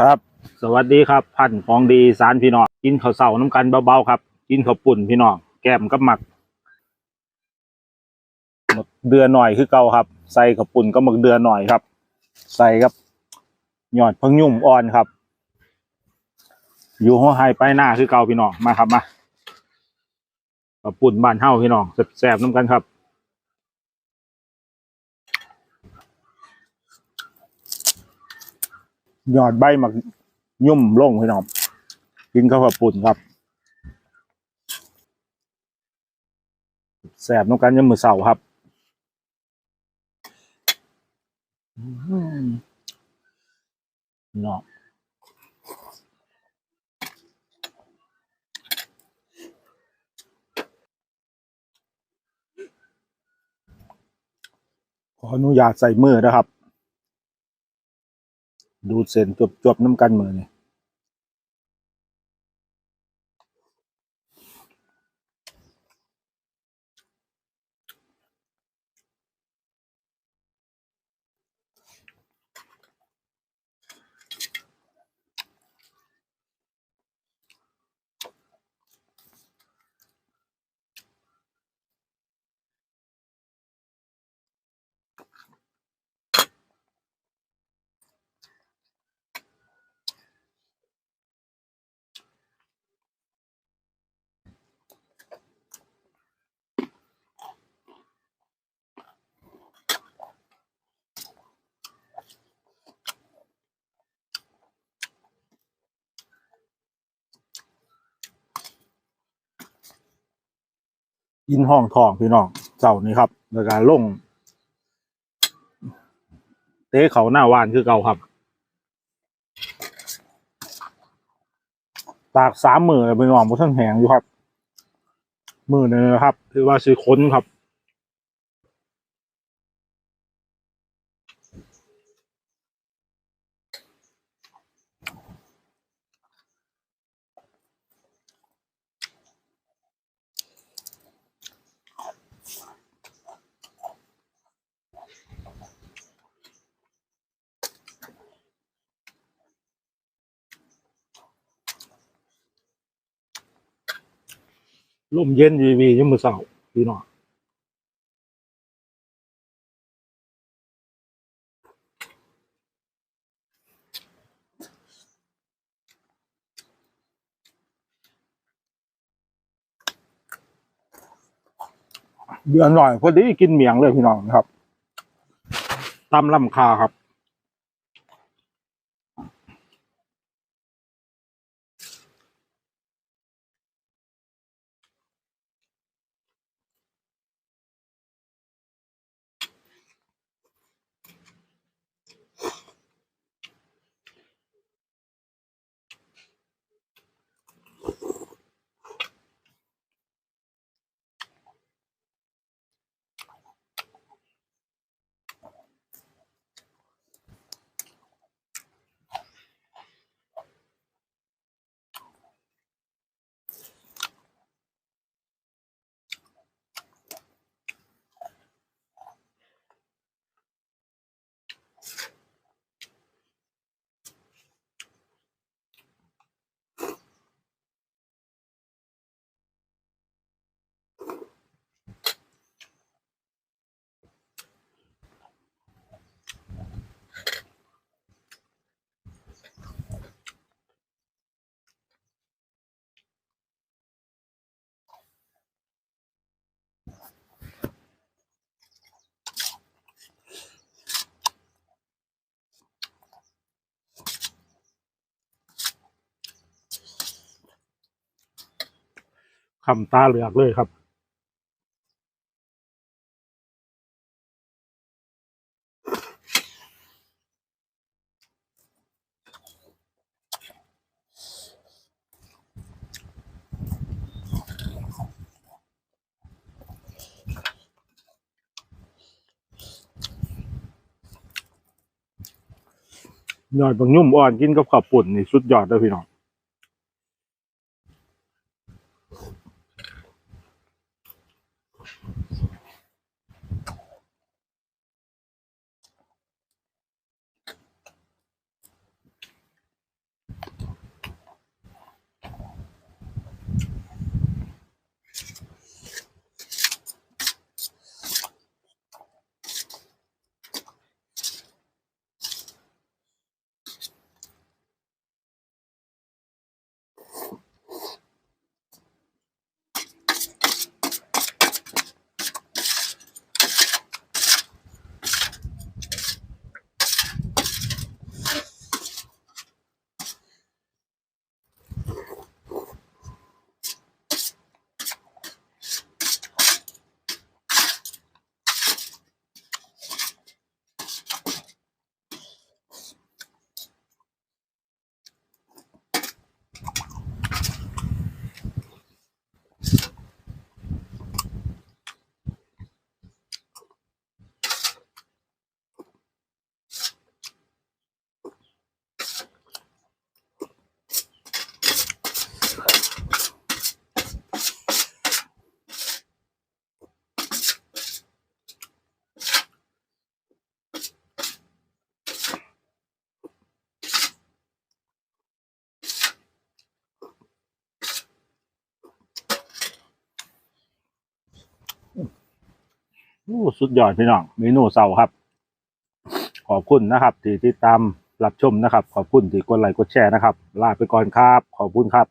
ครับ สวัสดีครับ พันธ์ของดีสารพี่น้องกินข้าวเสาน้ำกันเบาๆครับ กินข้าวปุ่นพี่น้องแก้มกับหมักหมึกเดือหน่อยคือเก่าครับ ใส่ข้าวปุ่นก็หมึกเดือหน่อยครับ ใส่ครับหยอดพังยุ่มอ่อนครับ อยู่หัวไฮไปหน้าคือเก่าพี่น้องมาครับมาข้าวปุ่นบ้านเฮาพี่น้องแซ่บๆน้ำกันครับ ยอดใบหมักยุ่มลงพี่น้องกินข้าวผัดปุ่นครับแสบน้ำกันยังมือเสาครับอื้อหือเนาะขออนุญาตใส่มือนะครับ ดูดเส้นจบๆน้ำกันมือนี่ ยินห้องทองพี่น้องเจ้านี้ครับในการลงเตะเขาหน้าวานคือเก่าครับ ตากสามมือเลยพี่น้องบนท่านแหงอยู่ครับ มือนี่นะครับ คือว่าซื้อค้นครับ ลมเย็นวีวียังมือเสาพี่น้องเดือนหน่อยพอดีกินเมียงเลยพี่น้องครับตำลำคาครับ คำตาเหลือกเลยครับยอดบางยุ่มอ่อนกินกับข้าวปุ่นนี่สุดยอดเลยพี่น้อง อ้สุดยอดพี่น้องเมนูเสาร์ครับ ขอบคุณนะครับที่ติดตามรับชมนะครับ ขอบคุณที่กดไลค์กดแชร์นะครับ ลาไปก่อนครับ ขอบคุณครับ